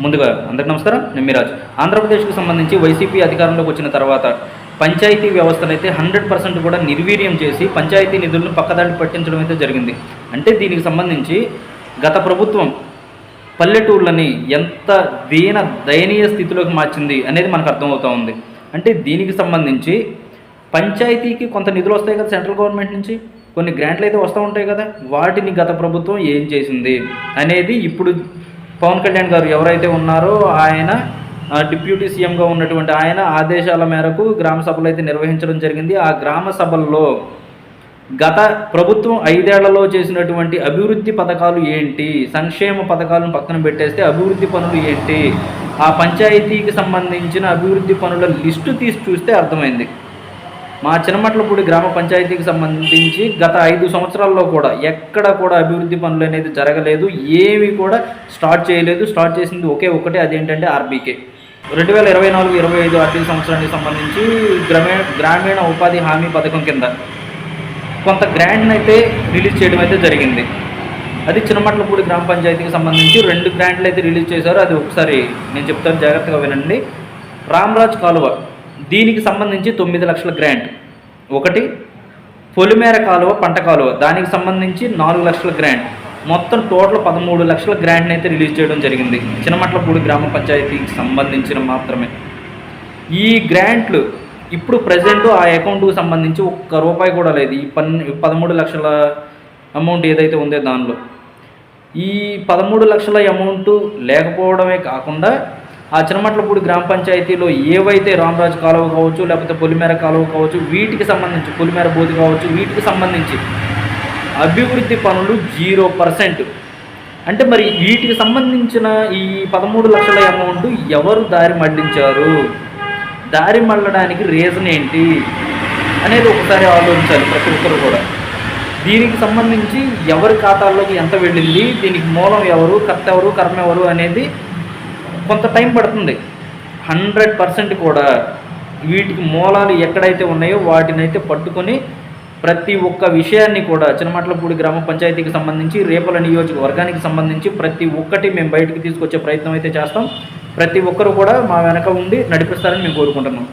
ముందుగా అందరికీ నమస్కారం. నేను మిరాజ్. ఆంధ్రప్రదేశ్కు సంబంధించి వైసీపీ అధికారంలోకి వచ్చిన తర్వాత పంచాయతీ వ్యవస్థను అయితే హండ్రెడ్ పర్సెంట్ కూడా నిర్వీర్యం చేసి పంచాయతీ నిధులను పక్కదాటి పట్టించడం అయితే జరిగింది. అంటే దీనికి సంబంధించి గత ప్రభుత్వం పల్లెటూళ్ళని ఎంత దీన దయనీయ స్థితిలోకి మార్చింది అనేది మనకు అర్థమవుతూ ఉంది. అంటే దీనికి సంబంధించి పంచాయతీకి కొంత నిధులు వస్తాయి కదా సెంట్రల్ గవర్నమెంట్ నుంచి? కొన్ని గ్రాంట్లు అయితే వస్తూ ఉంటాయి కదా? వాటిని గత ప్రభుత్వం ఏం చేసింది? అనేది ఇప్పుడు పవన్ కళ్యాణ్ గారు ఎవరైతే ఉన్నారో ఆయన డిప్యూటీ సీఎంగా ఉన్నటువంటి ఆయన ఆదేశాల మేరకు గ్రామ సభలు అయితే నిర్వహించడం జరిగింది. ఆ గ్రామ సభల్లో గత ప్రభుత్వం ఐదేళ్ళలో చేసినటువంటి అభివృద్ధి పథకాలు ఏంటి? సంక్షేమ పథకాలను పక్కన పెట్టేస్తే అభివృద్ధి పనులు ఏంటి? ఆ పంచాయతీకి సంబంధించిన అభివృద్ధి పనుల లిస్టు తీసి చూస్తే అర్థమైంది. మా చిన్నమట్లపూడి గ్రామ పంచాయతీకి సంబంధించి గత ఐదు సంవత్సరాల్లో కూడా ఎక్కడ కూడా అభివృద్ధి పనులు అనేది జరగలేదు ఏవి కూడా స్టార్ట్ చేయలేదు. స్టార్ట్ చేసింది ఒకే ఒకటే అదేంటంటే ఆర్బీకే. రెండు వేల ఇరవై నాలుగు ఇరవై ఐదు ఆర్థిక సంవత్సరానికి సంబంధించి గ్రామీణ గ్రామీణ ఉపాధి హామీ పథకం కింద కొంత గ్రాంట్ని అయితే రిలీజ్ చేయడం అయితే జరిగింది. అది చిన్నమట్లపూడి గ్రామ పంచాయతీకి సంబంధించి రెండు గ్రాంట్లు అయితే రిలీజ్ చేశారు. అది ఒకసారి నేను చెప్తాను జాగ్రత్తగా వినండి. రామ్రాజ్ కాలువ దీనికి సంబంధించి తొమ్మిది లక్షల గ్రాంట్. ఒకటి పొలిమేర కాలువ పంట కాలువ. దానికి సంబంధించి నాలుగు లక్షల గ్రాంట్. మొత్తం టోటల్ పదమూడు లక్షల గ్రాంట్ని అయితే రిలీజ్ చేయడం జరిగింది. చిన్నమట్లపూడి గ్రామ పంచాయతీకి సంబంధించిన మాత్రమే. ఈ గ్రాంట్లు ఇప్పుడు ప్రజెంట్ ఆ అకౌంట్కు సంబంధించి ఒక్క రూపాయి కూడా లేదు. ఈ పన్ పదమూడు లక్షల అమౌంట్ ఏదైతే ఉందో దానిలో. ఈ పదమూడు లక్షల అమౌంట్ లేకపోవడమే కాకుండా ఆ చిన్నమట్లపూడి గ్రామ పంచాయతీలో ఏవైతే రామరాజు కాలువ కావచ్చు లేకపోతే పొలిమేర కాలువ కావచ్చు వీటికి సంబంధించి పొలిమేర బోధి కావచ్చు వీటికి సంబంధించి అభివృద్ధి పనులు జీరో పర్సెంట్. అంటే మరి వీటికి సంబంధించిన ఈ పదమూడు లక్షల అమౌంట్ ఎవరు దారి మళ్ళించారు? దారి మళ్ళడానికి రీజన్ ఏంటి అనేది ఒకసారి ఆలోచించాలి ప్రతి ఒక్కరు కూడా. దీనికి సంబంధించి ఎవరి ఖాతాల్లోకి ఎంత వెళ్ళింది దీనికి మూలం ఎవరు కర్త ఎవరు కర్మ ఎవరు అనేది కొంత టైం పడుతుంది. హండ్రెడ్ పర్సెంట్ కూడా వీటికి మూలాలు ఎక్కడైతే ఉన్నాయో వాటిని అయితే పట్టుకొని ప్రతి ఒక్క విషయాన్ని కూడా చిన్నమట్లపూడి గ్రామ పంచాయతీకి సంబంధించి రేపల నియోజకవర్గానికి సంబంధించి ప్రతి ఒక్కటి మేము బయటికి తీసుకొచ్చే ప్రయత్నం అయితే చేస్తాం. ప్రతి ఒక్కరు కూడా మా వెనక ఉండి నడిపిస్తారని మేము కోరుకుంటున్నాం.